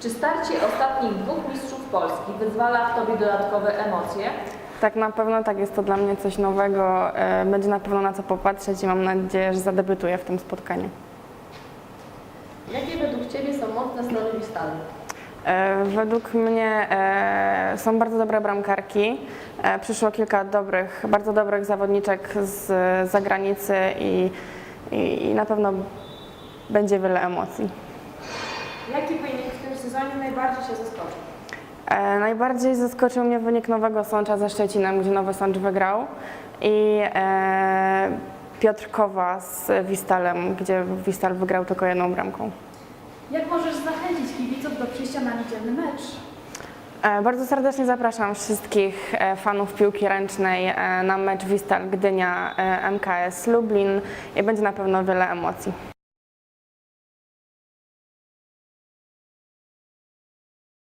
Czy starcie ostatnich dwóch mistrzów Polski wyzwala w Tobie dodatkowe emocje? Tak, na pewno tak, jest to dla mnie coś nowego. e, Będzie na pewno na co popatrzeć i mam nadzieję, że zadebiutuję w tym spotkaniu. Jakie według Ciebie są mocne strony Wistalu? E, Według mnie e, są bardzo dobre bramkarki. Przyszło kilka dobrych, bardzo dobrych zawodniczek z zagranicy i, i, i na pewno będzie wiele emocji. Jaki w tym sezonie najbardziej się zaskoczył? E, Najbardziej zaskoczył mnie wynik Nowego Sącza ze Szczecinem, gdzie Nowy Sącz wygrał i e, Piotrkowa z Wistalem, gdzie Wistal wygrał tylko jedną bramką. Jak możesz zachęcić kibiców do przyjścia na niedzielny mecz? E, Bardzo serdecznie zapraszam wszystkich e, fanów piłki ręcznej e, na mecz Wistal Gdynia MKS Lublin i będzie na pewno wiele emocji.